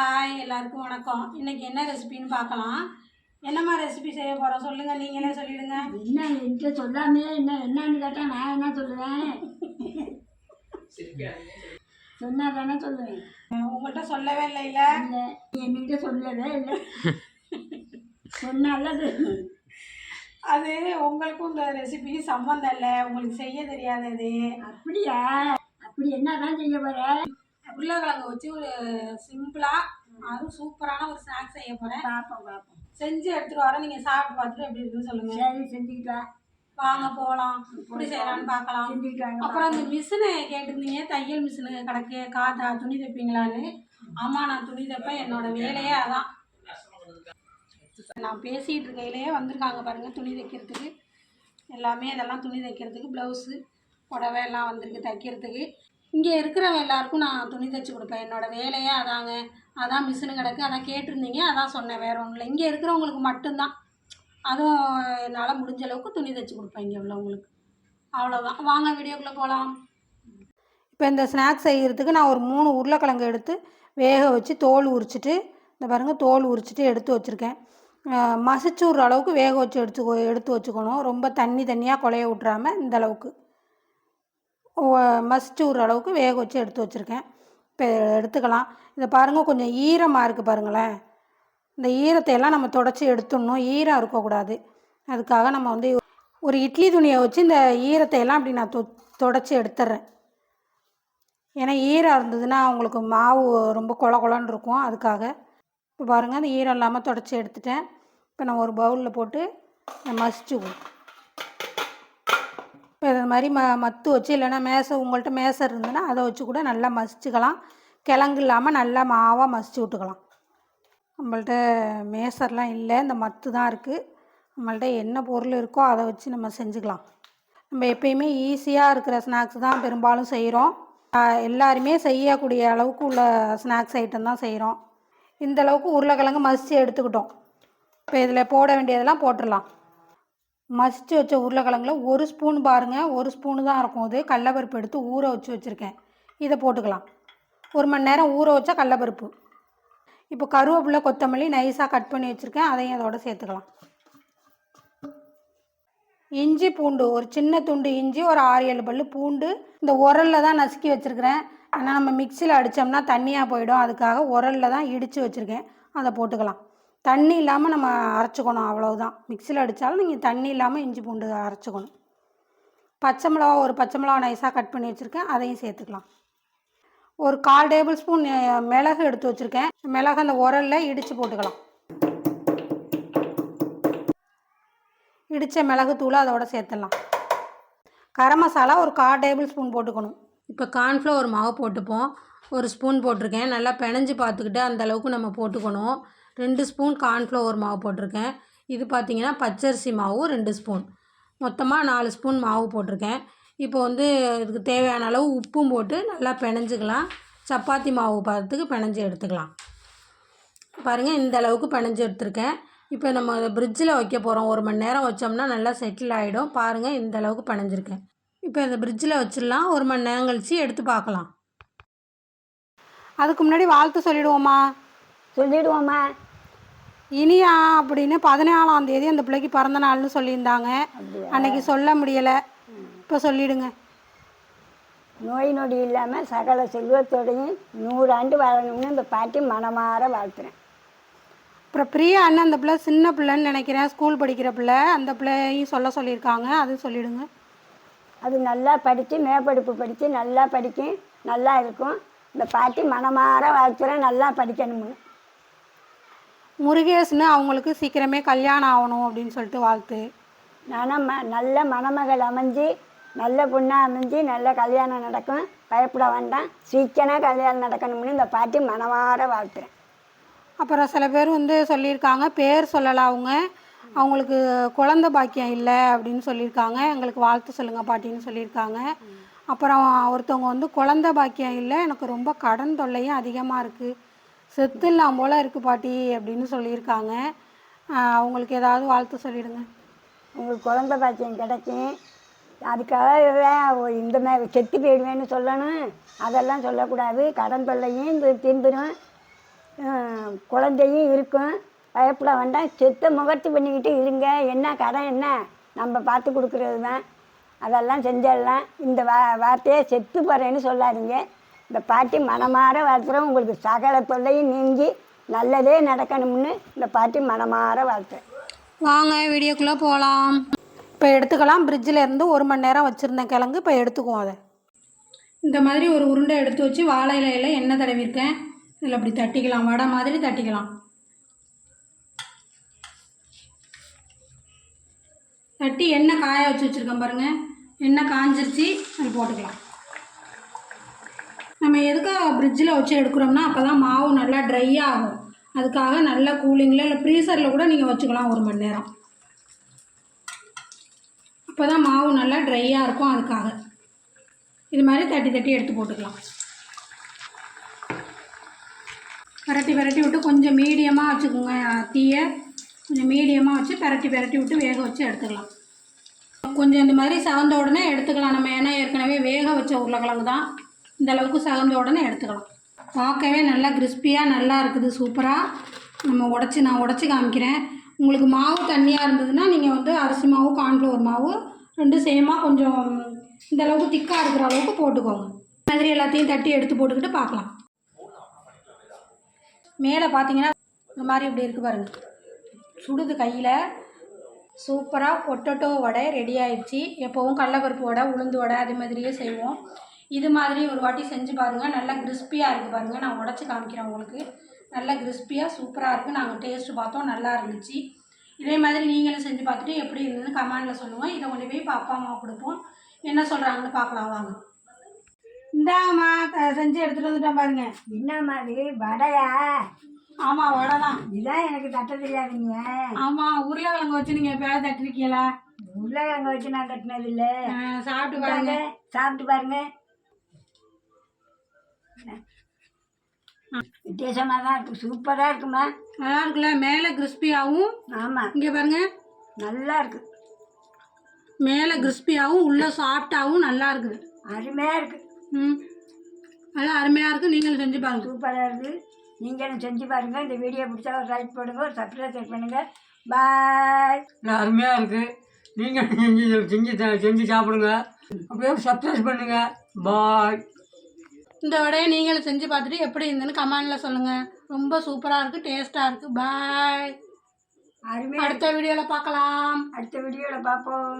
Hi எல்லாருக்கும் வணக்கம். இன்னைக்கு என்ன ரெசிபின்னு பார்க்கலாம். என்னம்மா ரெசிபி செய்ய போகிறோம் சொல்லுங்கள் நீங்களே சொல்லிடுங்க? என்ன என்கிட்ட சொல்லாமே என்ன? என்னன்னு கேட்டால் நான் என்ன சொல்லுவேன்? சொன்னா தானே சொல்லுவேன் உங்கள்கிட்ட சொல்லவே இல்லைல்ல இல்லை? நீ என்கிட்ட சொல்லவே இல்லை. சொன்னால அது அது உங்களுக்கும் இந்த ரெசிபிக்கு சம்மந்தம் இல்லை. உங்களுக்கு செய்ய தெரியாதது. அப்படியா? அப்படி என்னதான் செய்ய போற? உருளைக்கிழங்கு வச்சு ஒரு சிம்பிளாக அதுவும் சூப்பரான ஒரு ஸ்நாக்ஸ் செய்ய போகிறேன் பார்ப்போம் பார்ப்போம். செஞ்சு எடுத்துகிட்டு வரேன். நீங்கள் சாப்பிட்டு பார்த்துட்டு எப்படி இருக்குன்னு சொல்லுங்கள் சரி செஞ்சுக்கிட்டா? வாங்க போகலாம் எப்படி செய்யலான்னு பார்க்கலாம். அப்புறம் அந்த மிஷினை கேட்டிருந்தீங்க. தையல் மிஷினு கிடக்கு காத்தா துணி தைப்பீங்களான்னு. ஆமாம் நான் துணி தைப்பேன். என்னோட வேலையே அதான். நான் பேசிகிட்டு இருக்கையிலேயே வந்திருக்காங்க பாருங்கள் துணி தைக்கிறதுக்கு. எல்லாமே இதெல்லாம் துணி தைக்கிறதுக்கு ப்ளவுஸு புடவை எல்லாம் வந்திருக்கு தைக்கிறதுக்கு. இங்கே இருக்கிறவங்க எல்லாருக்கும் நான் துணி தைச்சி கொடுப்பேன். என்னோட வேலையே அதாங்க. அதான் மிஷினு கிடக்கு. அதான் கேட்டிருந்தீங்க. அதான் சொன்னேன். வேறு ஒன்றும் இல்லை இங்கே இருக்கிறவங்களுக்கு மட்டும்தான். அதுவும் என்னால் முடிஞ்ச அளவுக்கு துணி தைச்சி கொடுப்பேன் இங்கே உள்ளவங்களுக்கு. அவ்வளோதான் வாங்க வீடியோக்குள்ளே போகலாம் இப்போ இந்த ஸ்நாக்ஸ் செய்கிறதுக்கு நான் ஒரு மூணு உருளைக்கிழங்கு எடுத்து வேக வச்சு தோல் உரிச்சிட்டு இந்த பாருங்கள் தோல் உரிச்சிட்டு எடுத்து வச்சுருக்கேன். மசிச்சு விட்ற அளவுக்கு வேக வச்சு எடுத்து எடுத்து வச்சுக்கணும். ரொம்ப தண்ணி தண்ணியாக குலைய விட்றாமல் இந்த அளவுக்கு. மசிச்சு விட்ற அளவுக்கு வேக வச்சு எடுத்து வச்சுருக்கேன். இப்போ எடுத்துக்கலாம். இதை பாருங்கள் கொஞ்சம் ஈரமாக இருக்குது பாருங்களேன். இந்த ஈரத்தை எல்லாம் நம்ம தொடச்சி எடுத்துடணும். ஈரம் இருக்கக்கூடாது. அதுக்காக நம்ம வந்து ஒரு இட்லி துணியை வச்சு இந்த ஈரத்தை எல்லாம் அப்படி நான் தொ தொடச்சி எடுத்துட்றேன் ஏன்னா ஈரம் இருந்ததுன்னா உங்களுக்கு மாவு ரொம்ப கொல கொலன்னு இருக்கும். அதுக்காக இப்போ பாருங்கள் அந்த ஈரம் இல்லாமல் தொடச்சி எடுத்துட்டேன். இப்போ நான் ஒரு பவுலில் போட்டு மசிச்சு மசிச்சுக்குவோம் இப்போ இது மாதிரி ம மத்து வச்சு இல்லைன்னா மேசை உங்கள்கிட்ட மேசை இருந்ததுன்னா அதை வச்சு கூட நல்லா மசிச்சுக்கலாம். கிழங்கு இல்லாமல் நல்லா மாவாக மசிச்சு விட்டுக்கலாம். நம்மள்ட்ட மேசர்லாம் இல்லை. இந்த மத்து தான் இருக்குது நம்மள்ட்ட என்ன பொருள் இருக்கோ அதை வச்சு நம்ம செஞ்சுக்கலாம். நம்ம எப்பயுமே ஈஸியாக இருக்கிற ஸ்நாக்ஸ் தான் பெரும்பாலும் செய்கிறோம் எல்லாருமே செய்யக்கூடிய அளவுக்கு உள்ள ஸ்நாக்ஸ் ஐட்டம் தான் செய்கிறோம் இந்த அளவுக்கு உருளைக்கிழங்கு மசித்து எடுத்துக்கிட்டோம். இப்போ இதில் போட வேண்டியதெல்லாம் போட்டுடலாம். மசித்து வச்ச உருளைக்கிழங்குல ஒரு ஸ்பூன் பாருங்கள் ஒரு ஸ்பூனு தான் இருக்கும் அது. கடலப்பருப்பு எடுத்து ஊற வச்சு வச்சுருக்கேன். இதை போட்டுக்கலாம். ஒரு மணி நேரம் ஊற வச்சா கடலப்பருப்பு. இப்போ கருவேப்பிலை கொத்தமல்லி நைஸாக கட் பண்ணி வச்சுருக்கேன். அதையும் அதோட சேர்த்துக்கலாம். இஞ்சி பூண்டு ஒரு சின்ன துண்டு இஞ்சி ஒரு ஆறு ஏழு பல்லு பூண்டு இந்த உரலில் தான் நசுக்கி வச்சுருக்கிறேன். ஆனால் நம்ம மிக்சியில் அடித்தோம்னா தண்ணியாக போயிடும். அதுக்காக உரலில் தான் இடித்து வச்சுருக்கேன். அதை போட்டுக்கலாம். தண்ணி இல்லாமல் நம்ம அரைச்சிக்கணும் அவ்வளவுதான். மிக்சியில் அடித்தாலும் நீங்கள் தண்ணி இல்லாமல் இஞ்சி பூண்டு அரைச்சிக்கணும். பச்சை மிளகா ஒரு பச்சை மிளகா நைஸாக கட் பண்ணி வச்சுருக்கேன். அதையும் சேர்த்துக்கலாம். ஒரு கால் டேபிள் ஸ்பூன் மிளகு எடுத்து வச்சுருக்கேன். மிளகு அந்த உரலில் இடித்து போட்டுக்கலாம். இடித்த மிளகு தூளை அதோட சேர்த்துடலாம். கரம் மசாலா ஒரு கால் டேபிள் ஸ்பூன் போட்டுக்கணும். இப்போ கார்ன்ஃப்ளவர் மாவு போட்டுப்போம். ஒரு ஸ்பூன் போட்டிருக்கேன். நல்லா பிணைஞ்சு பார்த்துக்கிட்டு அந்தளவுக்கு நம்ம போட்டுக்கணும். ரெண்டு ஸ்பூன் கார்ன்ஃப்ளவர் மாவு போட்டிருக்கேன். இது பார்த்திங்கன்னா பச்சரிசி மாவு ரெண்டு ஸ்பூன். மொத்தமாக நாலு ஸ்பூன் மாவு போட்டிருக்கேன். இப்போ வந்து இதுக்கு தேவையான அளவு உப்பும் போட்டு நல்லா பிணைஞ்சிக்கலாம். சப்பாத்தி மாவு பார்த்துக்கு பிணைஞ்சி எடுத்துக்கலாம். பாருங்கள் இந்த அளவுக்கு பிணைஞ்சி எடுத்திருக்கேன். இப்போ நம்ம அதை ஃப்ரிட்ஜில் வைக்க போகிறோம் ஒரு மணி நேரம் வச்சோம்னா நல்லா செட்டில் ஆகிடும் பாருங்கள் இந்த அளவுக்கு பிணைஞ்சிருக்கேன். இப்போ இந்த ஃப்ரிட்ஜில் வச்சிடலாம். ஒரு மணி நேரம் கழித்து எடுத்து பார்க்கலாம். அதுக்கு முன்னாடி வாழ்த்து சொல்லிடுவோமா? சொல்லிடுவோம்மா இனியா அப்படின்னு பதினேழாம் தேதி அந்த பிள்ளைக்கு பிறந்த நாள்னு சொல்லியிருந்தாங்க. அன்னைக்கு சொல்ல முடியலை. இப்போ சொல்லிடுங்க. நோய் நொடி இல்லாமல் சகல செல்வத்தோடையும் நூறாண்டு வாழணும்னு இந்த பாட்டி மனமாற வாழ்த்துறேன். அப்புறம் பிரியா அண்ணன் அந்த பிள்ளை சின்ன பிள்ளைன்னு நினைக்கிறேன். ஸ்கூல் படிக்கிற பிள்ளை. அந்த பிள்ளையும் சொல்ல சொல்லியிருக்காங்க. அதுவும் சொல்லிடுங்க. அது நல்லா படித்து மேற்படிப்பு படித்து நல்லா படிக்கும் நல்லா இருக்கும். இந்த பாட்டி மனமாற வாழ்த்துறேன். நல்லா படிக்கணும்னு. முருகேஷ்னு அவங்களுக்கு சீக்கிரமே கல்யாணம் ஆகணும் அப்படின்னு சொல்லிட்டு வாழ்த்து. நானும் ம நல்ல மணமகள் அமைஞ்சு நல்ல பொண்ணாக அமைஞ்சு நல்ல கல்யாணம் நடக்கும். பயப்பட வேண்டாம். சீக்கிரம் கல்யாணம் நடக்கணும்னு இந்த பாட்டி மனமாற வாழ்த்துறேன் அப்புறம் சில பேர் வந்து சொல்லியிருக்காங்க பேர் சொல்லலை அவங்க. அவங்களுக்கு குழந்த பாக்கியம் இல்லை அப்படின்னு சொல்லியிருக்காங்க. எங்களுக்கு வாழ்த்து சொல்லுங்கள் பாட்டின்னு சொல்லியிருக்காங்க. அப்புறம் ஒருத்தவங்க வந்து குழந்த பாக்கியம் இல்லை எனக்கு ரொம்ப கடன் தொல்லையும் அதிகமாக இருக்குது செத்துலாம் போல் இருக்குது பாட்டி அப்படின்னு சொல்லியிருக்காங்க. அவங்களுக்கு ஏதாவது வாழ்த்து சொல்லிடுங்க. உங்களுக்கு குழந்த பாக்கியம் கிடைக்கும் அதுக்காக இந்த மாதிரி செத்து போயிடுவேன்னு சொல்லணும். அதெல்லாம் சொல்லக்கூடாது. கடன் தொல்லையும் இது குழந்தையும் இருக்கும். பயப்பட வேண்டாம். செத்த முகர்த்தி பண்ணிக்கிட்டு இருங்க. என்ன கடன் என்ன? நம்ம பார்த்து கொடுக்குறது தான். அதெல்லாம் செஞ்சிடலாம் இந்த வா வார்த்தையை செத்து போகிறேன்னு சொல்லாதீங்க. இந்த பாட்டி மனமாற வாழ்த்துறோம் உங்களுக்கு சகல தொல்லையும் நீங்கி நல்லதே நடக்கணும்னு இந்த பாட்டி மனமாற வாழ்த்துறேன். வாங்க வீடியோக்குள்ளே போகலாம் இப்போ எடுத்துக்கலாம். ஃப்ரிட்ஜில் இருந்து ஒரு மணி நேரம் வச்சுருந்தேன் கிழங்கு. இப்போ எடுத்துக்குவோம் அதை. இந்த மாதிரி ஒரு உருண்டை எடுத்து வச்சு வாழை இலையில் எண்ணெய் தடவிருக்கேன் இதில் அப்படி தட்டிக்கலாம். வடை மாதிரி தட்டிக்கலாம். தட்டி எண்ணெய் காய வச்சு வச்சுருக்கேன் பாருங்கள் எண்ணெய் காஞ்சிருச்சு. அது போட்டுக்கலாம். நம்ம எதுக்காக ஃப்ரிட்ஜில் வச்சு எடுக்கிறோம்னா அப்போ தான் மாவு நல்லா ட்ரை ஆகும். அதுக்காக நல்ல கூலிங்கில் இல்லை ஃப்ரீசரில் கூட நீங்கள் வச்சுக்கலாம் ஒரு மணி நேரம். அப்போ தான் மாவு நல்லா ட்ரையாக இருக்கும் அதுக்காக. இது மாதிரி தட்டி தட்டி எடுத்து போட்டுக்கலாம். பரட்டி பரட்டி விட்டு கொஞ்சம் மீடியமாக வச்சுக்கோங்க தீயை. கொஞ்சம் மீடியமாக வச்சு பரட்டி பரட்டி விட்டு வேக வச்சு எடுத்துக்கலாம். கொஞ்சம் இந்த மாதிரி சவந்த உடனே எடுத்துக்கலாம் நம்ம. ஏன்னா ஏற்கனவே வேக வச்ச உருளைக்கிழங்கு தான். இந்த அளவுக்கு சகந்த உடனே எடுத்துக்கலாம். பார்க்கவே நல்லா கிறிஸ்பியாக நல்லா இருக்குது சூப்பராக நம்ம உடச்சி நான் உடச்சி காமிக்கிறேன். உங்களுக்கு மாவு தண்ணியாக இருந்ததுன்னா நீங்கள் வந்து அரிசி மாவு கார்ன்ஃப்ளவர் மாவு ரெண்டும் சேமாக கொஞ்சம் இந்த அளவுக்கு திக்காக இருக்கிற அளவுக்கு போட்டுக்கோங்க. மாதிரி எல்லாத்தையும் தட்டி எடுத்து போட்டுக்கிட்டு பார்க்கலாம். மேலே பார்த்தீங்கன்னா இந்த மாதிரி இப்படி இருக்குது பாருங்கள் சுடுது கையில். சூப்பராக பொட்டட்டோ வடை ரெடி ஆயிடுச்சு. எப்போவும் கடலப்பருப்பு வடை உளுந்து வடை அது மாதிரியே செய்வோம். இது மாதிரி ஒரு வாட்டி செஞ்சு பாருங்கள் நல்லா கிறிஸ்பியாக இருக்குது பாருங்கள் நான் உடச்சி காமிக்கிறேன் உங்களுக்கு. நல்லா கிறிஸ்பியாக சூப்பராக இருக்குது நாங்கள் டேஸ்ட்டு பார்த்தோம். நல்லா இருந்துச்சு. இதே மாதிரி நீங்களும் செஞ்சு பார்த்துட்டு எப்படி இருந்ததுன்னு கமெண்டில் சொல்லுங்கள் இதை கொண்டு போய் இப்போ அப்பா அம்மா கொடுப்போம். என்ன சொல்கிறாங்கன்னு பார்க்கலாம். வாங்க. இந்தாங்கம்மா செஞ்சு எடுத்துகிட்டு வந்துட்டேன் பாருங்க. என்ன மாதிரி வடையா? ஆமாம் வடை தான். இதான் எனக்கு தட்ட தெரியாதுங்க. ஆமாம் உருளைக்கிழங்கு வச்சு நீங்கள் எப்போயாவது தட்டிருக்கீங்களா? உருளைக்கிழங்க வச்சு நான் தட்டினது இல்லை ஆ, சாப்பிட்டு பாருங்க. சாப்பிட்டு பாருங்க. வித்தியாசமாக தான் இருக்கு சூப்பராக இருக்குமா? நல்லா இருக்குல்ல? மேலே கிறிஸ்பியாகவும் ஆமாம் இங்கே பாருங்க. நல்லா இருக்கு. மேலே கிறிஸ்பியாகவும் உள்ளே சாஃப்டாகவும் நல்லா இருக்குது. அருமையாக இருக்கு. ம். நல்லா அருமையாக இருக்குது நீங்களும் செஞ்சு பாருங்க. சூப்பராக இருக்கு. நீங்களும் செஞ்சு பாருங்கள் இந்த வீடியோ பிடிச்சா ஒரு லைக் போடுங்க ஒரு சப்ஸ்கிரைப் பண்ணுங்கள் பாய் நல்லா அருமையாக இருக்குது நீங்கள் செஞ்சு செஞ்சு செஞ்சு சாப்பிடுங்க. அப்படியே சப்ஸ்கிரைப் பண்ணுங்கள் பாய் இந்த வடையை நீங்களும் செஞ்சு பார்த்துட்டு எப்படி இருந்துன்னு கமெண்டில் சொல்லுங்கள் ரொம்ப சூப்பராக இருக்குது டேஸ்ட்டாக இருக்குது பாய் அடுத்த வீடியோவில் பார்க்கலாம். அடுத்த வீடியோவில் பார்ப்போம்.